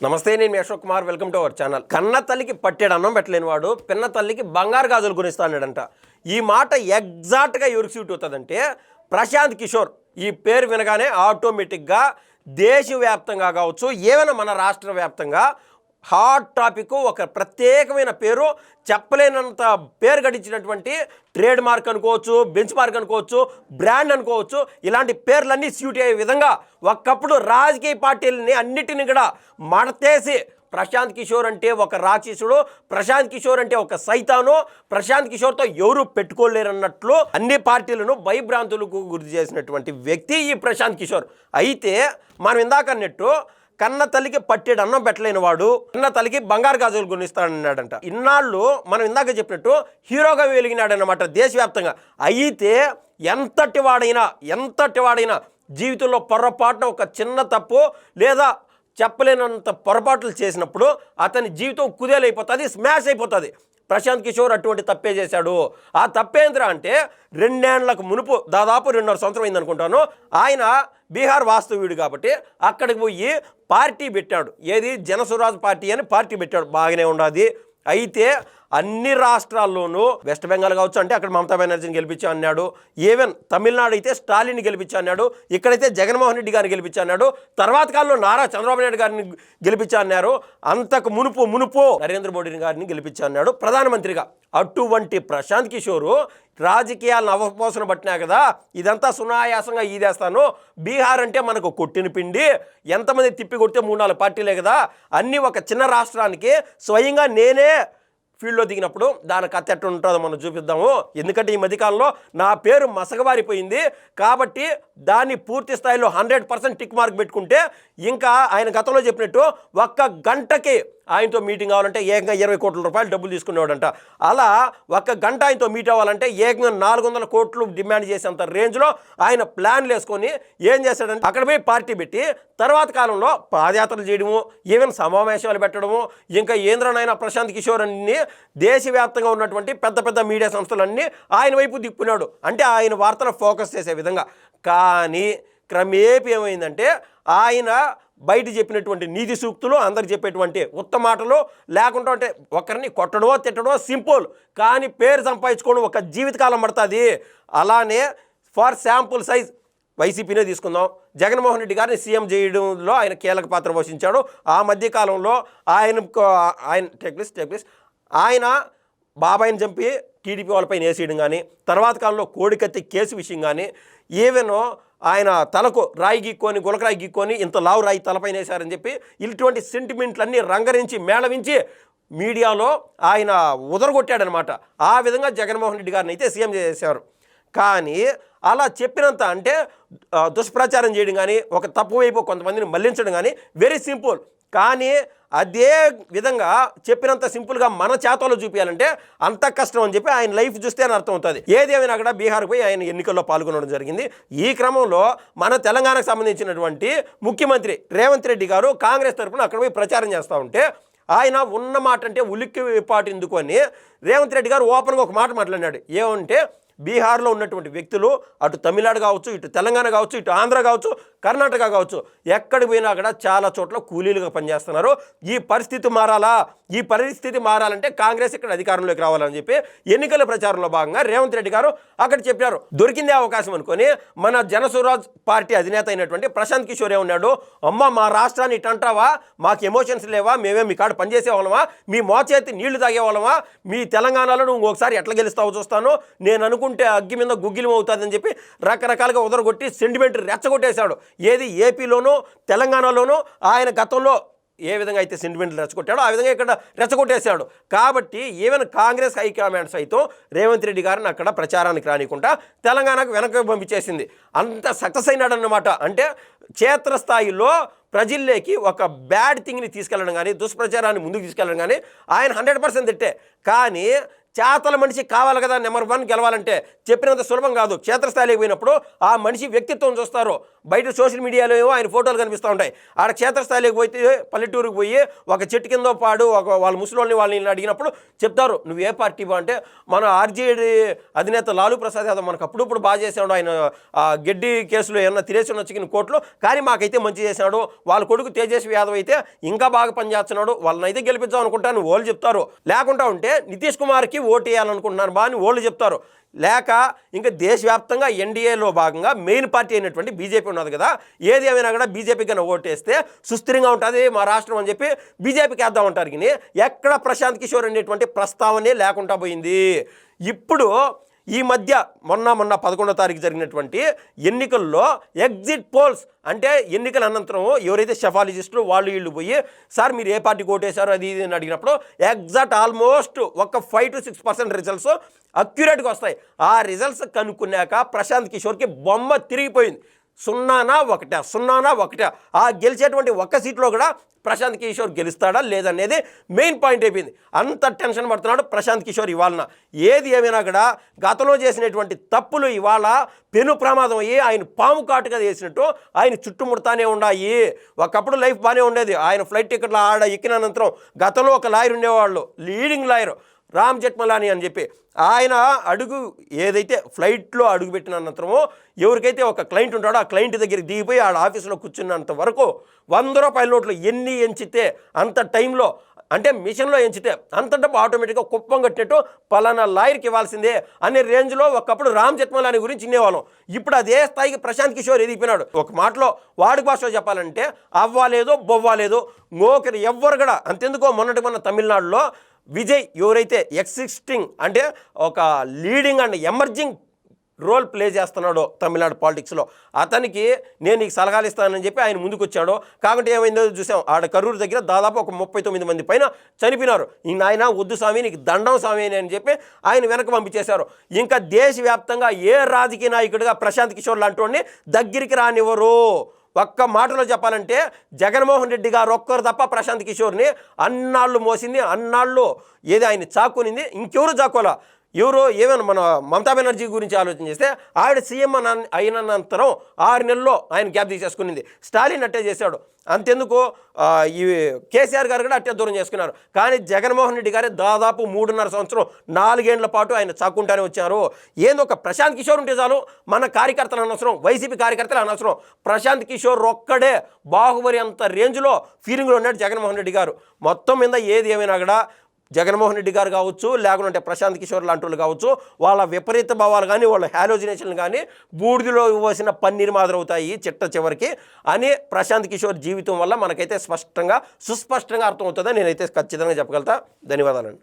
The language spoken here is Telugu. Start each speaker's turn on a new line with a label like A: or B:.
A: నమస్తే నేను Ashok Kumar. Welcome to our channel కన్న తల్లికి పట్టేడు అన్నం పెట్టలేని వాడు పిన్న తల్లికి బంగారు గాజులు కొనిస్తాడాడంట. ఈ మాట ఎగ్జాక్ట్గా ఎవరికి సూట్ అవుతుందంటే ప్రశాంత్ కిషోర్. ఈ పేరు వినగానే ఆటోమేటిక్గా దేశవ్యాప్తంగా కావచ్చు ఏమైనా మన రాష్ట్ర వ్యాప్తంగా హాట్ టాపిక్ ఒక ప్రత్యేకమైన పేరు చెప్పలేనంత పేరు గడించినటువంటి ట్రేడ్ మార్క్ అనుకోవచ్చు బెంచ్ మార్క్ అనుకోవచ్చు బ్రాండ్ అనుకోవచ్చు ఇలాంటి పేర్లన్నీ సూట్ అయ్యే విధంగా ఒకప్పుడు రాజకీయ పార్టీలని అన్నిటిని కూడా మడతేసి ప్రశాంత్ కిషోర్ అంటే ఒక రాక్షసుడు ప్రశాంత్ కిషోర్ అంటే ఒక సైతాను ప్రశాంత్ కిషోర్తో ఎవరు పెట్టుకోలేరన్నట్లు అన్ని పార్టీలను భయభ్రాంతులకు గురి చేసినటువంటి వ్యక్తి ఈ ప్రశాంత్ కిషోర్. అయితే మనం ఇందాక అన్నట్టు కన్న తల్లికి పట్టేడు అన్నం పెట్టలేని వాడు కన్న తల్లికి బంగారు గాజులు కొనిస్తాడన్నాడంట ఇన్నాళ్ళు మనం ఇందాక చెప్పినట్టు హీరోగా వెలిగినాడనమాట దేశవ్యాప్తంగా. అయితే ఎంతటి వాడైనా ఎంతటి వాడైనా జీవితంలో పొరపాటున ఒక చిన్న తప్పు లేదా చెప్పలేనంత పొరపాట్లు చేసినప్పుడు అతని జీవితం కుదేలైపోతుంది స్మాష్ అయిపోతుంది. ప్రశాంత్ కిషోర్ అటువంటి తప్పే చేశాడు. ఆ తప్పేంద్ర అంటే రెండేండ్లకు మునుపు దాదాపు రెండున్నర సంవత్సరం అయింది అనుకుంటాను ఆయన బీహార్ వాస్తవ్యుడు కాబట్టి అక్కడికి పోయి పార్టీ పెట్టాడు. ఏది? జనసురాజ్ పార్టీ అని పార్టీ పెట్టాడు. బాగానే ఉండదు. అయితే అన్ని రాష్ట్రాల్లోనూ వెస్ట్ బెంగాల్ కావచ్చు అంటే అక్కడ మమతా బెనర్జీని గెలిపించా అన్నాడు. ఈవెన్ తమిళనాడు అయితే స్టాలిన్ గెలిపించా అన్నాడు. ఇక్కడైతే జగన్మోహన్ రెడ్డి గారిని గెలిపించా అన్నాడు. తర్వాత కాలంలో నారా చంద్రబాబు నాయుడు గారిని గెలిపించా అన్నారు. అంతకు మునుపు మునుపు నరేంద్ర మోడీ గారిని గెలిపించా అన్నాడు. ప్రధానమంత్రిగా అటువంటి ప్రశాంత్ కిషోరు రాజకీయాలను అవపోసన పట్టినా కదా ఇదంతా సునాయాసంగా ఈదేస్తాను. బీహార్ అంటే మనకు కొట్టిన పిండి. ఎంతమంది తిప్పి కొడితే మూడు నాలుగు పార్టీలే కదా. అన్నీ ఒక చిన్న రాష్ట్రానికి స్వయంగా నేనే ఫీల్డ్లో దిగినప్పుడు దాని కథ ఎట్లా ఉంటుందో మనం చూపిద్దాము. ఎందుకంటే ఈ మధ్యకాలంలో నా పేరు మసగబారిపోయింది కాబట్టి దాన్ని పూర్తి స్థాయిలో హండ్రెడ్ పర్సెంట్ టిక్ మార్క్ పెట్టుకుంటే ఇంకా ఆయన గతంలో చెప్పినట్టు ఒక్క గంటకి ఆయనతో మీటింగ్ అవ్వాలంటే ఏకంగా ఇరవై కోట్ల రూపాయలు డబ్బులు తీసుకునేవాడంట. అలా ఒక్క గంట ఆయనతో మీట్ అవ్వాలంటే ఏకంగా నాలుగు వందల కోట్లు డిమాండ్ చేసేంత రేంజ్లో ఆయన ప్లాన్లు వేసుకొని ఏం చేశాడంటే అక్కడ పోయి పార్టీ పెట్టి తర్వాత కాలంలో పాదయాత్రలు చేయడము ఈవెన్ సమావేశాలు పెట్టడము ఇంకా ఏంద్రనైనా ప్రశాంత్ కిషోర్ అన్ని దేశవ్యాప్తంగా ఉన్నటువంటి పెద్ద పెద్ద మీడియా సంస్థలన్నీ ఆయన వైపు దిక్కున్నాడు అంటే ఆయన వార్తలు ఫోకస్ చేసే విధంగా. కానీ క్రమేపీ ఏమైందంటే ఆయన బయట చెప్పినటువంటి నీతి సూక్తులు అందరు చెప్పేటువంటి ఉత్తమ మాటలు లేకుండా అంటే ఒకరిని కొట్టడమో తిట్టడమో సింపుల్ కానీ పేరు సంపాదించుకోవడం ఒక జీవితకాలం పడుతుంది. అలానే ఫర్ శాంపుల్ సైజ్ వైసీపీనే తీసుకుందాం. జగన్మోహన్ రెడ్డి గారిని సీఎం చేయడంలో ఆయన కీలక పాత్ర పోషించాడు. ఆ మధ్యకాలంలో ఆయన ఆయన టెక్లిస్ టెక్లిస్ ఆయన బాబాయిని చంపి టీడీపీ వాళ్ళపైన వేసేయడం కానీ తర్వాత కాలంలో కోడికత్తి కేసు విషయం కానీ ఈవెన్ ఆయన తలకు రాయి గీక్కొని గులకరాయి గీక్కొని ఇంత లావు రాయి తలపైన వేశారని చెప్పి ఇటువంటి సెంటిమెంట్లన్నీ రంగరించి మేళవించి మీడియాలో ఆయన ఉదరగొట్టాడనమాట. ఆ విధంగా జగన్మోహన్ రెడ్డి గారిని అయితే సీఎం చేశారు. కానీ అలా చెప్పినంత అంటే దుష్ప్రచారం చేయడం కానీ ఒక తప్పు వైపు కొంతమందిని మళ్ళించడం కానీ వెరీ సింపుల్ కానీ అదే విధంగా చెప్పినంత సింపుల్గా మన చేతలో చూపించాలంటే అంత కష్టం అని చెప్పి ఆయన లైఫ్ చూస్తే అని అర్థం అవుతుంది ఏదేమైనా కూడా బీహార్ పోయి ఆయన ఎన్నికల్లో పాల్గొనడం జరిగింది. ఈ క్రమంలో మన తెలంగాణకు సంబంధించినటువంటి ముఖ్యమంత్రి రేవంత్ రెడ్డి గారు కాంగ్రెస్ తరఫున అక్కడ పోయి ప్రచారం చేస్తూ ఉంటే ఆయన ఉన్న మాట అంటే ఉలిక్కి పాటు ఎందుకు అని రేవంత్ రెడ్డి గారు ఓపెన్గా ఒక మాట మాట్లాడినాడు. ఏమంటే బీహార్లో ఉన్నటువంటి వ్యక్తులు అటు తమిళనాడు కావచ్చు ఇటు తెలంగాణ కావచ్చు ఇటు ఆంధ్ర కావచ్చు కర్ణాటక కావచ్చు ఎక్కడికి పోయినా కూడా చాలా చోట్ల కూలీలుగా పనిచేస్తున్నారు. ఈ పరిస్థితి మారాలా? ఈ పరిస్థితి మారాలంటే కాంగ్రెస్ ఇక్కడ అధికారంలోకి రావాలని చెప్పి ఎన్నికల ప్రచారంలో భాగంగా రేవంత్ రెడ్డి గారు అక్కడ చెప్పారు దొరికిందే అవకాశం అనుకొని మన జనసురాజ్ పార్టీ అధినేత అయినటువంటి ప్రశాంత్ కిషోర్ ఉన్నాడు. అమ్మ మా రాష్ట్రాన్ని ఇటు అంటావా? మాకు ఎమోషన్స్ లేవా? మేమే మీ కాడ పనిచేసే వాళ్ళమా మీ మోచేతి నీళ్ళు తాగే వాళ్ళమా మీ తెలంగాణలో నువ్వు ఒకసారి ఎట్లా గెలుస్తావో చూస్తాను. నేను అనుకుంటే అగ్గి మీద గుగ్గిలం అవుతుందని చెప్పి రకరకాలుగా ఉదరగొట్టి సెంటిమెంట్ రెచ్చగొట్టేశాడు. ఏది ఏపీలోనూ తెలంగాణలోనూ ఆయన గతంలో ఏ విధంగా అయితే సెంటిమెంట్లు రెచ్చగొట్టాడో ఆ విధంగా ఇక్కడ రెచ్చగొట్టేశాడు. కాబట్టి ఈవెన్ కాంగ్రెస్ హైకమాండ్ సైతం రేవంత్ రెడ్డి గారిని అక్కడ ప్రచారానికి రానికుండా తెలంగాణకు వెనక పంపించేసింది. అంత సక్సెస్ అయినాడన్నమాట. అంటే క్షేత్రస్థాయిలో ప్రజల్లోకి ఒక బ్యాడ్ థింగ్ని తీసుకెళ్ళడం కానీ దుష్ప్రచారాన్ని ముందుకు తీసుకెళ్ళడం కానీ ఆయన హండ్రెడ్ పర్సెంట్ తిట్టే. కానీ చేతల మనిషి కావాలి కదా నెంబర్ వన్ గెలవాలంటే చెప్పినంత సులభం కాదు. క్షేత్రస్థాయికి పోయినప్పుడు ఆ మనిషి వ్యక్తిత్వం చూస్తారు. బయట సోషల్ మీడియాలో ఏమో ఆయన ఫోటోలు కనిపిస్తూ ఉంటాయి. ఆడ క్షేత్రస్థాయిలోకి పోతే పల్లెటూరుకి పోయి ఒక చెట్టు కింద పాడు ఒక వాళ్ళ ముసలోళ్ళని వాళ్ళని అడిగినప్పుడు చెప్తారు నువ్వు ఏ పార్టీ బా అంటే మన ఆర్జేడీ అధినేత లాలూ ప్రసాద్ యాదవ్ మనకు అప్పుడప్పుడు బాగా చేసాడు ఆయన గడ్డి కేసులో ఏమన్నా తిరేసి ఉన్న కోర్టులో కానీ మాకైతే మంచి చేశాడు వాళ్ళ కొడుకు తేజస్వి యాదవ్ అయితే ఇంకా బాగా పనిచేస్తున్నాడు. వాళ్ళని అయితే అనుకుంటా అనుకుంటాను వాళ్ళు చెప్తారు. లేకుండా ఉంటే నితీష్ కుమార్కి ఓటు వేయాలనుకుంటున్నారు బా అని వాళ్ళు చెప్తారు. లేక ఇంకా దేశవ్యాప్తంగా ఎన్డీఏలో భాగంగా మెయిన్ పార్టీ అయినటువంటి బీజేపీ ఉన్నది కదా ఏది ఏమైనా కూడా బీజేపీ కన్నా ఓటేస్తే సుస్థిరంగా ఉంటుంది మా రాష్ట్రం అని చెప్పి బీజేపీకి వేద్దాం అంటారు. కానీ ఎక్కడ ప్రశాంత్ కిషోర్ అనేటువంటి ప్రస్తావనే లేకుండా పోయింది. ఇప్పుడు ఈ మధ్య మొన్న మొన్న పదకొండో తారీఖు జరిగినటువంటి ఎన్నికల్లో ఎగ్జిట్ పోల్స్ అంటే ఎన్నికల అనంతరం ఎవరైతే షెఫాలజిస్టులు వాళ్ళు వీళ్ళు పోయి సార్ మీరు ఏ పార్టీకి ఓటేశారో? అది ఇది అని అడిగినప్పుడు ఎగ్జాక్ట్ ఆల్మోస్ట్ ఒక five to six percent results అక్యురేట్గా వస్తాయి. ఆ రిజల్ట్స్ కనుక్కున్నాక ప్రశాంత్ కిషోర్కి బొమ్మ తిరిగిపోయింది. సున్నానా ఒకటా సున్నానా ఒకటా. ఆ గెలిచేటువంటి ఒక్క సీట్లో కూడా ప్రశాంత్ కిషోర్ గెలుస్తాడా లేదనేది మెయిన్ పాయింట్ అయిపోయింది. అంత టెన్షన్ పడుతున్నాడు ప్రశాంత్ కిషోర్ ఇవాళ ఏది ఏమైనా కూడా గతంలో చేసినటువంటి తప్పులు ఇవాళ పెను ప్రమాదం అయ్యి ఆయన పాము కాటుగా చేసినట్టు ఆయన చుట్టుముడతానే ఉన్నాయి ఒకప్పుడు లైఫ్ బాగానే ఉండేది. ఆయన ఫ్లైట్ టికెట్లు ఆడ ఎక్కిన అనంతరం గతంలో ఒక లాయర్ ఉండేవాళ్ళు. Leading lawyer. రామ్ జెట్మలాని అని చెప్పి ఆయన అడుగు ఏదైతే ఫ్లైట్లో అడుగు పెట్టిన అనంతరమో ఎవరికైతే ఒక క్లయింట్ ఉంటాడో ఆ క్లయింట్ దగ్గరికి దిగిపోయి ఆడ ఆఫీసులో కూర్చున్నంత వరకు వంద రూపాయల నోట్లు ఎన్ని ఎంచితే అంత టైంలో అంటే మిషన్లో ఎంచితే అంత డబ్బు ఆటోమేటిక్గా కుప్పం కట్టినట్టు పలానా లాయర్కి ఇవ్వాల్సిందే అనే రేంజ్లో ఒకప్పుడు రామ్ జెట్మలాని గురించి వినేవాళ్ళం. ఇప్పుడు అదే స్థాయికి ప్రశాంత్ కిషోర్ ఎదిగిపోయినాడు. ఒక మాటలో వాడి భాషలో చెప్పాలంటే అవ్వాలేదో బొవ్వాలేదో ngోకరి ఎవ్వరు కూడా అంతెందుకో మొన్నటి మొన్న తమిళనాడులో విజయ్ ఎవరైతే ఎక్సిస్టింగ్ అంటే ఒక leading and emerging role play చేస్తున్నాడో తమిళనాడు పాలిటిక్స్లో అతనికి నేను నీకు సలహాలు ఇస్తానని చెప్పి ఆయన ముందుకు వచ్చాడు కాబట్టి ఏమైందో చూసాం ఆడ కరూరు దగ్గర దాదాపు ఒక ముప్పై తొమ్మిది మంది పైన చనిపోయినారు. ఈ నాయన వద్దు స్వామి నీకు దండం స్వామి అని చెప్పి ఆయన వెనక పంపించేశారు. ఇంకా దేశవ్యాప్తంగా ఏ రాజకీయ నాయకుడిగా ప్రశాంత్ కిషోర్ లాంటి వాడిని దగ్గరికి రానివ్వరు. ఒక్క మాటలో చెప్పాలంటే జగన్మోహన్ రెడ్డి గారు ఒక్కరు తప్ప ప్రశాంత్ కిషోర్ని అన్నాళ్ళు మోసింది అన్నాళ్ళు ఏది ఆయన చాకునింది ఇంకెవరు చాకోలా? ఎవరో ఏమైనా మన మమతా బెనర్జీ గురించి ఆలోచన చేస్తే ఆవిడ సీఎం అయినంతరం ఆరు నెలల్లో ఆయన గ్యాప్ తీసేసుకునింది. స్టాలిన్ అట్టే చేశాడు. అంతెందుకు? ఈ కేసీఆర్ గారు కూడా అట్టే దూరం చేసుకున్నారు. కానీ జగన్మోహన్ రెడ్డి గారే దాదాపు మూడున్నర సంవత్సరం నాలుగేండ్ల పాటు ఆయన చాక్కుంటానే వచ్చారు. ఏందో ఒక ప్రశాంత్ కిషోర్ ఉంటే చాలు. మన కార్యకర్తలు అనవసరం. వైసీపీ కార్యకర్తలు అనవసరం. ప్రశాంత్ కిషోర్ ఒక్కడే బాహుబలి అంత రేంజ్లో ఫీలింగ్లో ఉన్నాడు జగన్మోహన్ రెడ్డి గారు. మొత్తం మీద ఏది ఏమైనా కూడా జగన్మోహన్ రెడ్డి గారు కావచ్చు లేకుంటే ప్రశాంత్ కిషోర్ లాంటి వాళ్ళు కావచ్చు వాళ్ళ విపరీత భావాలు కానీ వాళ్ళ హ్యాలోజినేషన్లు కానీ బూడిదిలో పోసిన పన్నీరు మాదిరవుతాయి చిట్ట చివరికి అని ప్రశాంత్ కిషోర్ జీవితం వల్ల మనకైతే స్పష్టంగా సుస్పష్టంగా అర్థమవుతుందని నేనైతే ఖచ్చితంగా చెప్పగలుగుతా. ధన్యవాదాలండి.